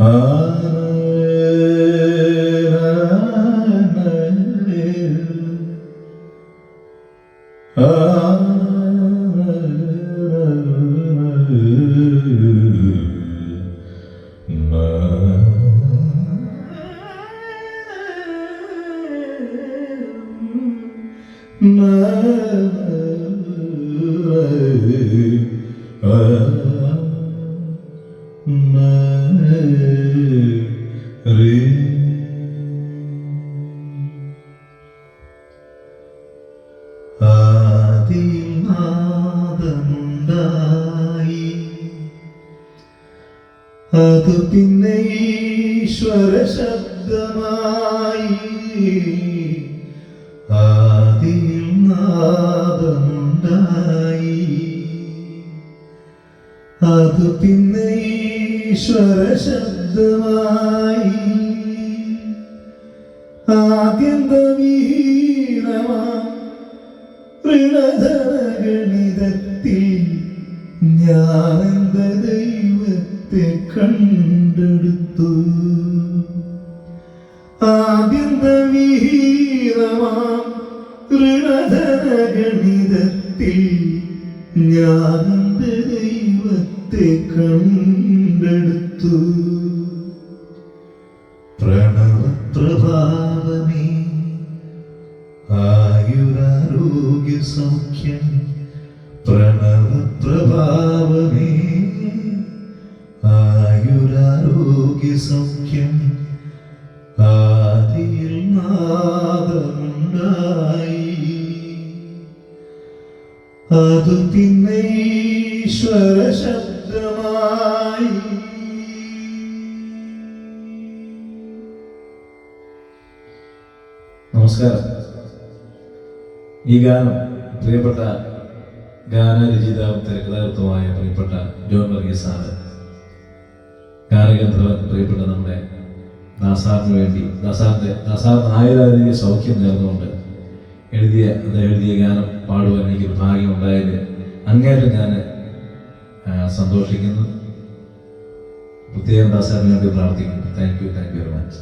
Mother. ആദിനാദമുണ്ടായി. അത് പിന്നെ ഈശ്വര ശബ്ദമായി. പിന്നെ ഈശ്വര ശബ്ദമായി ആദ്യന്തമീരമാ ഗണിതത്തിൽ ഞാനെന്ത ദൈവത്തെ കണ്ടെടുത്തു. ആദ്യന്തമീരമാം ഗണിതത്തിൽ ഞാനെന്ത ദൈവത്തെ കണ്ടെടുത്തു പ്രണവപ്രഭാവമേ ആയുരാരോഗ്യ സൗഖ്യം പ്രണവപ്രഭാവമേ ആയുരാരോഗ്യ സൗഖ്യം ആദിയിൽ നാദമുണ്ടായി. അതു പിന്നെ ഈശ്വര ശബ്ദമായി നമസ്കാരം. ഈ ഗാനം പ്രിയപ്പെട്ട ഗാനരചിതാവും തിരക്കഥാകൃത്തുമായ പ്രിയപ്പെട്ട ജോൺ വർഗീസ് സാറ് ഗാനഗന്ധർവൻ പ്രിയപ്പെട്ട നമ്മുടെ ദാസാറിന് വേണ്ടി ദാസാറിന്റെ ദാസാറിന് ആയുരാരോഗ്യ സൗഖ്യം നേർന്നുകൊണ്ട് എഴുതിയ എഴുതിയ ഗാനം പാടുവാൻ എനിക്കൊരു ഭാഗ്യം ഉണ്ടായതിൽ അങ്ങേറ്റം ഞാൻ സന്തോഷിക്കുന്നു. പ്രത്യേകം ദാസാറിന് വേണ്ടി പ്രാർത്ഥിക്കുന്നു. Thank you thank you very much